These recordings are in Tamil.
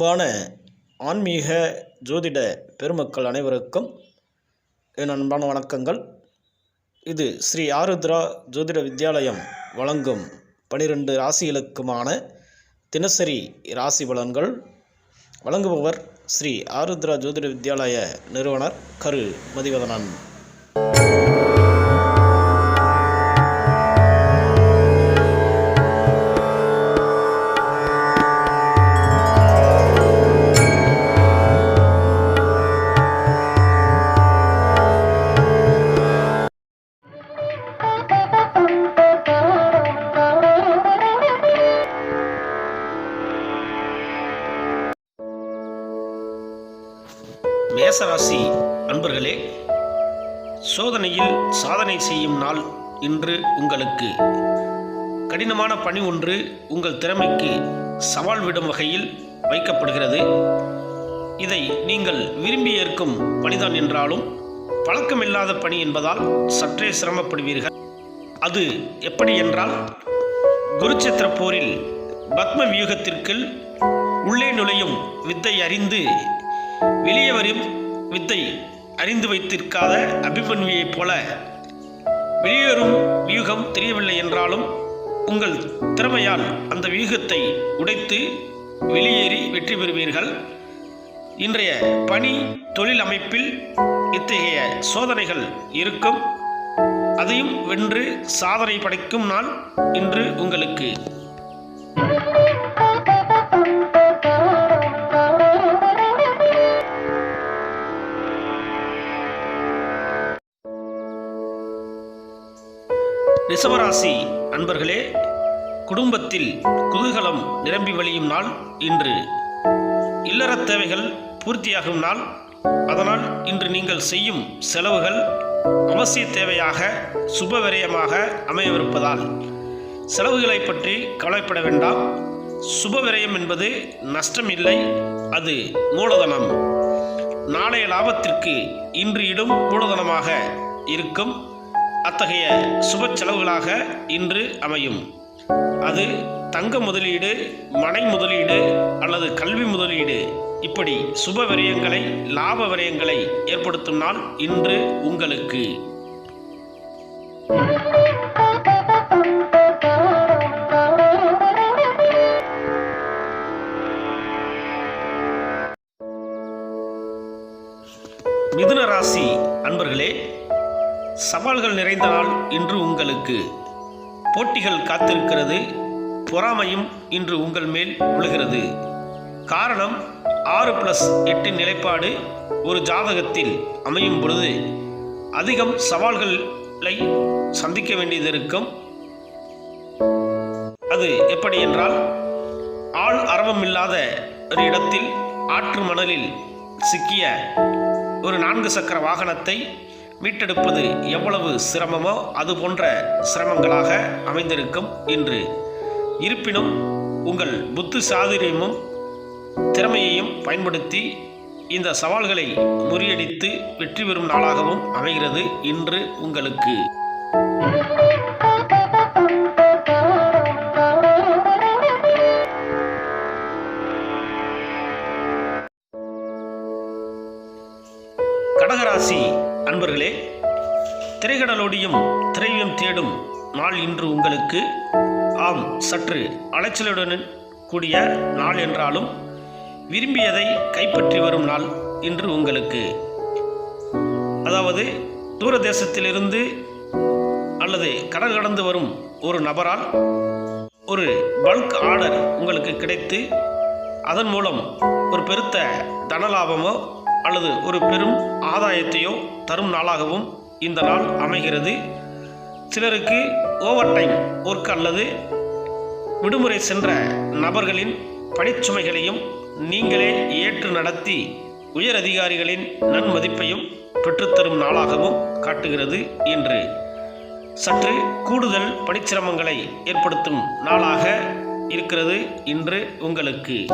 அன்பான ஆன்மீக ஜோதிட பெருமக்கள் அனைவருக்கும் என் அன்பான வணக்கங்கள். இது ஸ்ரீ ஆருத்ரா ஜோதிட வித்யாலயம் வழங்கும் பனிரெண்டு ராசிகளுக்குமான தினசரி ராசி பலன்கள். வழங்குபவர் ஸ்ரீ ஆருத்ரா ஜோதிட வித்யாலய நிறுவனர் கரு மதிவதனன். மேசராசி அன்பர்களே சோதனையில் சாதனை செய்யும் நாள் இன்று உங்களுக்கு. கடினமான பணி ஒன்று உங்கள் திறமைக்கு சவால் விடும் வகையில் வைக்கப்படுகிறது. இதை நீங்கள் விரும்பி ஏற்கும் பணிதான் என்றாலும் பழக்கமில்லாத பணி என்பதால் சற்றே சிரமப்படுவீர்கள். அது எப்படி என்றால் குருச்சத்திர போரில் பத்ம வியூகத்திற்குள் உள்ளே நுழையும் வித்தை அறிந்து வெளியே வரும் வித்தை அறிந்து வைத்திருக்காத அபிமன்வியைப் போல வெளியேறும் வியூகம் தெரியவில்லை என்றாலும் உங்கள் திறமையால் அந்த வியூகத்தை உடைத்து வெளியேறி வெற்றி பெறுவீர்கள். இன்றைய பணி தொழில் அமைப்பில் இத்தகைய சோதனைகள் இருக்கும். அதையும் வென்று சாதனை படைக்கும் நாள் இன்று உங்களுக்கு ரிஷபராசி அன்பர்களே குடும்பத்தில் குதூகலம் நிரம்பி வழியும் நாள் இன்று. இல்லறத் தேவைகள் பூர்த்தியாகும் நாள். அதனால் இன்று நீங்கள் செய்யும் செலவுகள் அவசிய தேவையாக சுப விரயமாக அமையவிருப்பதால். செலவுகளை பற்றி கவலைப்பட வேண்டாம். சுப விரயம் என்பது நஷ்டம் இல்லை அது மூலதனம். நாளைய லாபத்திற்கு இன்று இடும் மூலதனமாக இருக்கும். அத்தகைய சுப செலவுகளாக இன்று அமையும். அது தங்க முதலீடு மனை முதலீடு அல்லது கல்வி முதலீடு. இப்படி சுப விரயங்களை லாப விரயங்களை ஏற்படுத்தும் நாள் இன்று உங்களுக்கு. மிதுன ராசி சவால்கள் நிறைந்த நாள் இன்று உங்களுக்கு போட்டிகள் காத்திருக்கிறது. பொறாமையும் இன்று உங்கள் மேல் விழுகிறது. காரணம் ஆறு பிளஸ் எட்டு நிலைப்பாடு ஒரு ஜாதகத்தில் அமையும் பொழுது அதிகம் சவால்களை சந்திக்க வேண்டியது இருக்கும் அது எப்படி என்றால் ஆள் அரவம் இல்லாத ஒரு இடத்தில் ஆற்று மணலில் சிக்கிய ஒரு நான்கு சக்கர வாகனத்தை மீட்டெடுப்பது எவ்வளவு சிரமமோ அது போன்ற சிரமங்களாக அமைந்திருக்கும் இன்று. இருப்பினும் உங்கள் புத்து சாதுரியமும் திறமையையும் பயன்படுத்தி இந்த சவால்களை முறியடித்து வெற்றி பெறும் நாளாகவும் அமைகிறது இன்று உங்களுக்கு. கடகராசி அன்பர்களே திரைகடலோடியும் திரையும் தேடும் நாள் இன்று உங்களுக்கு. ஆம் சற்று அலைச்சலுடன் கூடிய நாள் என்றாலும் விரும்பியதை கைப்பற்றி வரும் நாள் இன்று உங்களுக்கு. அதாவது தூர தேசத்திலிருந்து அல்லது கடல் கடந்து வரும் ஒரு நபரால் ஒரு பல்க் ஆர்டர் உங்களுக்கு கிடைத்து அதன் மூலம் ஒரு பெருத்த தனலாபமோ அல்லது ஒரு பெரும் ஆதாயத்தையோ தரும் நாளாகவும் இந்த நாள் அமைகிறது. சிலருக்கு ஓவர் டைம் ஒர்க் அல்லது விடுமுறை சென்ற நபர்களின் பணிச்சுமைகளையும் நீங்களே ஏற்று நடத்தி உயர் அதிகாரிகளின் நன்மதிப்பையும் பெற்றுத்தரும் நாளாகவும் காட்டுகிறது என்று. சற்று கூடுதல் பணிச்சிரமங்களை ஏற்படுத்தும் நாளாக இருக்கிறது இன்று உங்களுக்கு.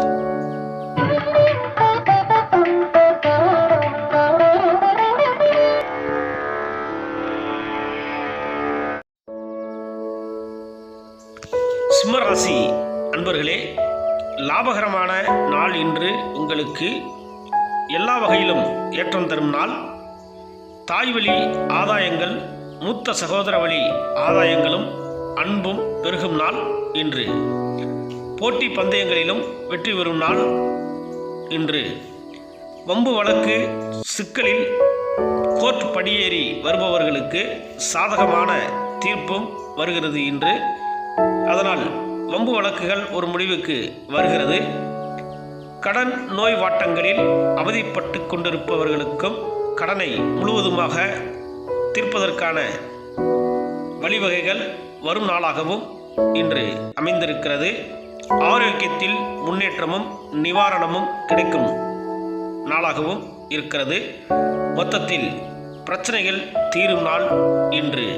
ராசி அன்பர்களே லாபகரமான நாள் இன்று உங்களுக்கு எல்லா வகையிலும் ஏற்றம் தரும் நாள். தாய் வழி ஆதாயங்கள் மூத்த சகோதர வழி ஆதாயங்களும் அன்பும் பெருகும் நாள் இன்று. போட்டி பந்தயங்களிலும் வெற்றி பெறும் நாள் இன்று. வம்பு வழக்கு சிக்கலில் கோர்ட் படியேறி வருபவர்களுக்கு சாதகமான தீர்ப்பும் வருகிறது இன்று. அதனால் வம்பு வழக்குகள் ஒரு முடிவுக்கு வருகிறது. கடன் நோய் வாட்டங்களில் அவதிப்பட்டு கொண்டிருப்பவர்களுக்கும் கடனை முழுவதுமாக தீர்ப்பதற்கான வழிவகைகள் வரும் நாளாகவும் இன்று அமைந்திருக்கிறது. ஆரோக்கியத்தில் முன்னேற்றமும் நிவாரணமும் கிடைக்கும் நாளாகவும் இருக்கிறது. மொத்தத்தில் பிரச்சனைகள் தீரும் நாள் இன்று.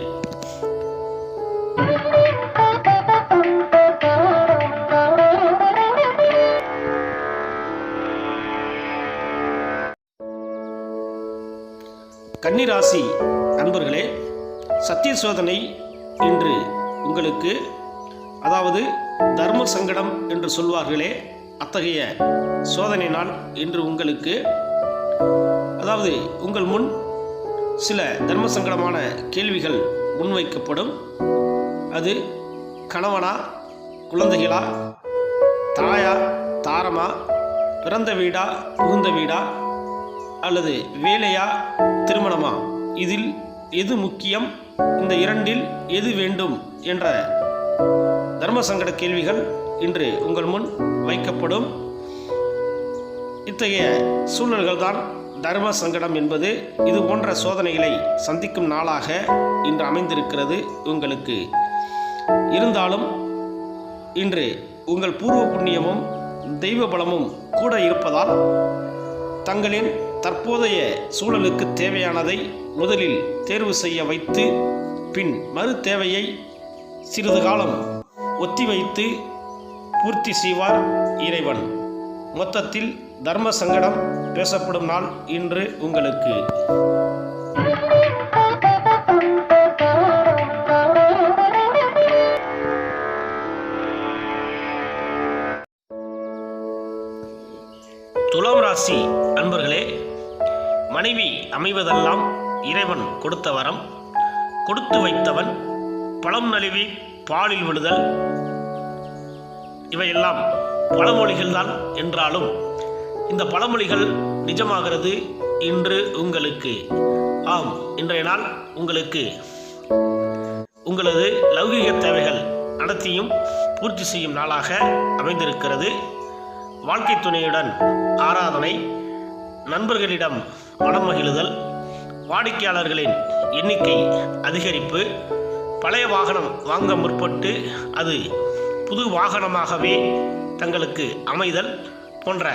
கன்னிராசி அன்பர்களே சத்திய சோதனை இன்று உங்களுக்கு அதாவது தர்ம சங்கடம் என்று சொல்வார்களே அத்தகைய சோதனை நாள் இன்று உங்களுக்கு. அதாவது உங்கள் முன் சில தர்ம சங்கடமான கேள்விகள் முன்வைக்கப்படும். அது கணவனா குழந்தைகளா தாயா தாரமா பிறந்த வீடா புகுந்த வீடா அல்லது வேலையா திருமணமா? இதில் எது முக்கியம்? இந்த இரண்டில் எது வேண்டும்? என்ற தர்ம சங்கட கேள்விகள் இன்று உங்கள் முன் வைக்கப்படும். இத்தகைய சூழல்கள் தான் தர்ம சங்கடம் என்பது. இது போன்ற சோதனைகளை சந்திக்கும் நாளாக இன்று அமைந்திருக்கிறது உங்களுக்கு. இருந்தாலும் இன்று உங்கள் பூர்வ புண்ணியமும் தெய்வ பலமும் கூட இருப்பதால் தங்களின் தற்போதைய சூழலுக்கு தேவையானதை முதலில் தேர்வு செய்ய வைத்து பின் மறு தேவையை சிறிது காலம் ஒத்திவைத்து பூர்த்தி செய்வார் இறைவன். மொத்தத்தில் தர்ம சங்கடம் பேசப்படும் நாள் இன்று உங்களுக்கு. துலாம் ராசி அன்பர்களே மனைவி அமைவதெல்லாம் இறைவன் கொடுத்த வரம். கொடுத்து வைத்தவன் பழம் நழுவி பாலில் விழுதல் இவையெல்லாம் பழமொழிகள்தான் என்றாலும் இந்த பழமொழிகள் நிஜமாகிறது இன்று உங்களுக்கு. ஆம் இன்றைய நாள் உங்களுக்கு. உங்களது லௌகிக தேவைகள் அனைத்தையும் பூர்த்தி செய்யும் நாளாக அமைந்திருக்கிறது. வாழ்க்கை துணையுடன் ஆராதனை. நண்பர்களிடம் மனம் மகிழுதல் வாடிக்கையாளர்களின் எண்ணிக்கை அதிகரிப்பு பழைய வாகனம் வாங்க முற்பட்டு அது புது வாகனமாகவே தங்களுக்கு அமைதல் போன்ற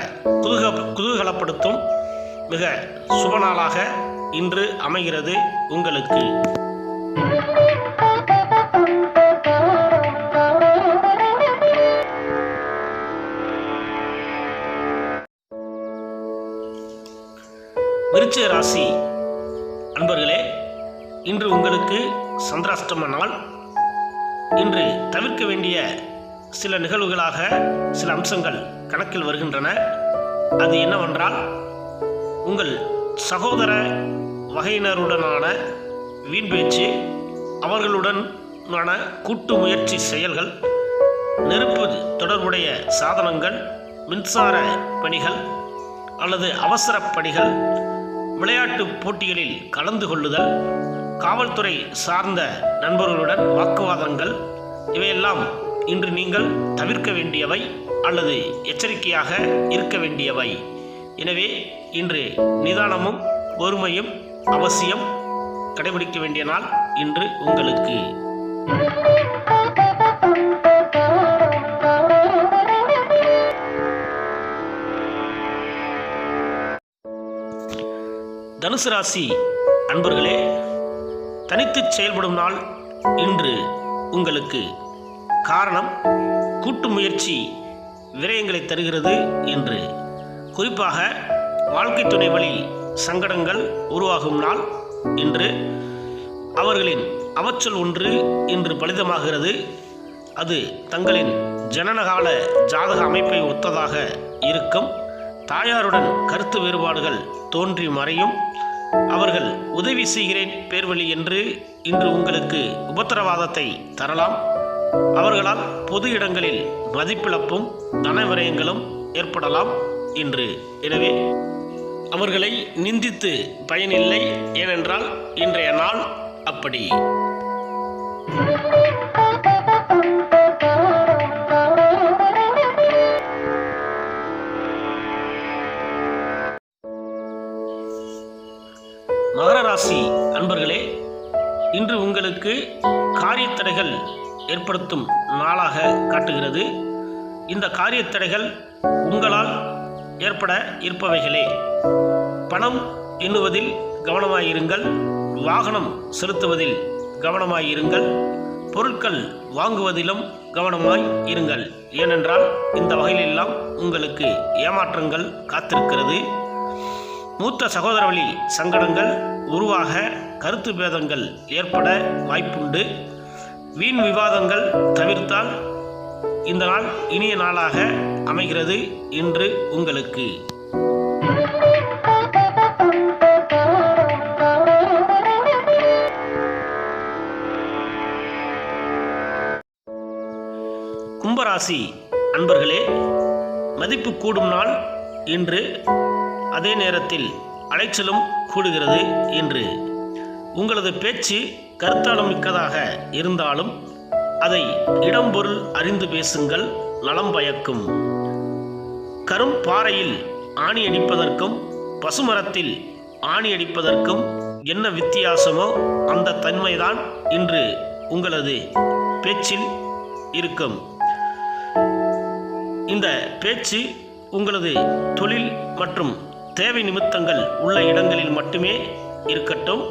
குதூக குதூகலப்படுத்தும் மிக சுப நாளாக இன்று அமைகிறது உங்களுக்கு. ராசி. அன்பர்களே இன்று உங்களுக்கு சந்திராஷ்டம நாள். இன்று தவிர்க்க வேண்டிய சில நிகழ்வுகளாக சில அம்சங்கள் கணக்கில் வருகின்றன. அது என்னவென்றால் உங்கள் சகோதர வகையினருடனான வீண் பேச்சு அவர்களுடனான கூட்டு முயற்சி செயல்கள் நெருப்பு தொடர்புடைய சாதனங்கள் மின்சார பணிகள் அல்லது அவசர பணிகள் விளையாட்டு போட்டிகளில் கலந்து கொள்ளுதல் காவல்துறை சார்ந்த நண்பர்களுடன் வாக்குவாதங்கள் இவையெல்லாம் இன்று நீங்கள் தவிர்க்க வேண்டியவை அல்லது எச்சரிக்கையாக இருக்க வேண்டியவை. எனவே இன்று நிதானமும் பொறுமையும் அவசியம் கடைபிடிக்க வேண்டிய நாள் இன்று உங்களுக்கு. தனுசு ராசி அன்பர்களே தனித்து செயல்படும் நாள் இன்று உங்களுக்கு காரணம் கூட்டு முயற்சி விரயங்களை தருகிறது என்று. குறிப்பாக வாழ்க்கை துணை வழி சங்கடங்கள் உருவாகும் நாள் இன்று. அவர்களின் அவச்சொல் ஒன்று இன்று பலிதமாகிறது. அது தங்களின் ஜனனகால ஜாதக அமைப்பை ஒத்ததாக இருக்கும். தாயாருடன் கருத்து வேறுபாடுகள் தோன்றி மறையும். அவர்கள் உதவி செய்கிறேன் பேர்வழி என்று இன்று உங்களுக்கு உபத்திரவாதத்தை தரலாம். அவர்களால் பொது இடங்களில் மதிப்பிழப்பும் தனவிரயங்களும் ஏற்படலாம் இன்று எனவே அவர்களை நிந்தித்து பயனில்லை ஏனென்றால் இன்றைய நாள் அப்படி. மகர ராசி அன்பர்களே இன்று உங்களுக்கு காரியத்தடைகள் ஏற்படுத்தும் நாளாக காட்டுகிறது. இந்த காரியத்தடைகள் உங்களால் ஏற்பட இருப்பவைகளே. பணம் எண்ணுவதில் கவனமாயிருங்கள். வாகனம் செலுத்துவதில் கவனமாயிருங்கள். பொருட்கள் வாங்குவதிலும் கவனமாய் இருங்கள் ஏனென்றால் இந்த வகையிலெல்லாம் உங்களுக்கு ஏமாற்றங்கள் காத்திருக்கிறது. மூத்த சகோதர வழி சங்கடங்கள் உருவாக கருத்து பேதங்கள் ஏற்பட வாய்ப்புண்டு. வீண் விவாதங்கள் தவிர்த்தால் இந்த நாள் இனிய நாளாக அமைகிறது இன்று உங்களுக்கு. கும்பராசி அன்பர்களே மதிப்பு கூடும் நாள் இன்று அதே நேரத்தில் அலைச்சலும் கூடுகிறது என்று. உங்களது பேச்சு கருத்தாளம் மிக்கதாக இருந்தாலும் அதை இடம்பொருள் அறிந்து பேசுங்கள் நலம் பயக்கும். கரும் பாறையில் ஆணி அடிப்பதற்கும் பசுமரத்தில் ஆணி அடிப்பதற்கும் என்ன வித்தியாசமோ அந்த தன்மைதான் இன்று உங்களது பேச்சில் இருக்கும். இந்த பேச்சு உங்களது தொழில் மற்றும் தேவை நிமித்தங்கள் உள்ள இடங்களில் மட்டுமே இருக்கட்டும்.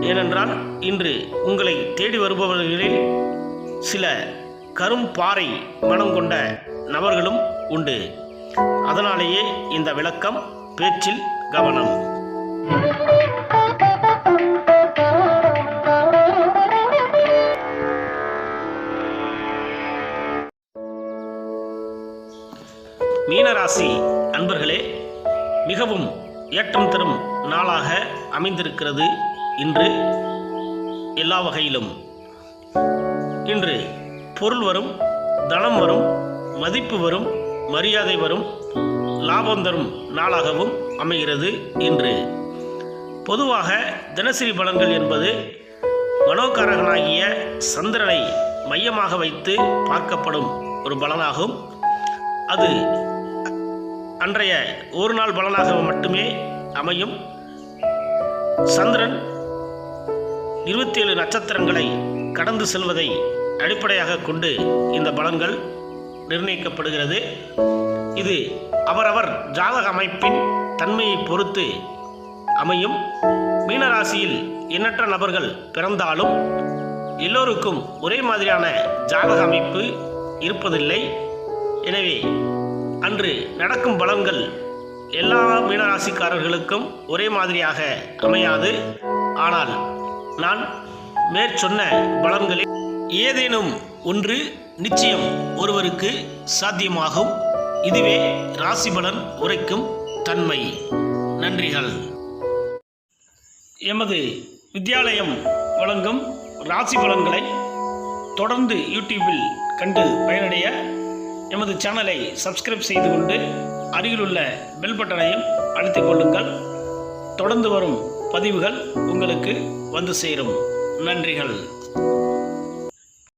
ஏனென்றால் இன்று உங்களை தேடி வருபவர்களில் சில கரும் பாறை மனம் கொண்ட நபர்களும் உண்டு. அதனாலேயே இந்த விளக்கம் பேச்சில் கவனம். மீனராசி அன்பர்களே மிகவும் ஏற்றம் தரும் நாளாக அமைந்திருக்கிறது இன்று எல்லா வகையிலும். இன்று பொருள் வரும் தனம் வரும் மதிப்பு வரும் மரியாதை வரும் லாபம் தரும் நாளாகவும் அமைகிறது இன்று. பொதுவாக தினசரி பலன்கள் என்பது மனோகாரகனாகிய சந்திரனை மையமாக வைத்து பார்க்கப்படும் ஒரு பலனாகும். அது அன்றைய ஒரு நாள் பலனாக மட்டுமே அமையும். சந்திரன் இருபத்தி ஏழு நட்சத்திரங்களை கடந்து செல்வதை அடிப்படையாக கொண்டு இந்த பலன்கள் நிர்ணயிக்கப்படுகிறது. இது அவரவர் ஜாதக அமைப்பின் தன்மையை பொறுத்து அமையும். மீனராசியில் எண்ணற்ற நபர்கள் பிறந்தாலும் எல்லோருக்கும் ஒரே மாதிரியான ஜாதக அமைப்பு இருப்பதில்லை. எனவே அன்று நடக்கும் பலன்கள் எல்லா மீனராசிக்காரர்களுக்கும் ஒரே மாதிரியாக அமையாது. ஆனால் நான் மேற்சொன்ன பலன்களில் ஏதேனும் ஒன்று நிச்சயம் ஒருவருக்கு சாத்தியமாகும். இதுவே ராசி பலன் உரைக்கும் தன்மை. நன்றிகள். எமது வித்யாலயம் வழங்கும் ராசி பலன்களை தொடர்ந்து யூடியூபில் கண்டு பயனடைய எமது சேனலை சப்ஸ்கிரைப் செய்து கொண்டு அருகிலுள்ள பெல் பட்டனையும் அழுத்திக் கொள்ளுங்கள். தொடர்ந்து வரும் பதிவுகள் உங்களுக்கு வந்து சேரும். நன்றிகள்.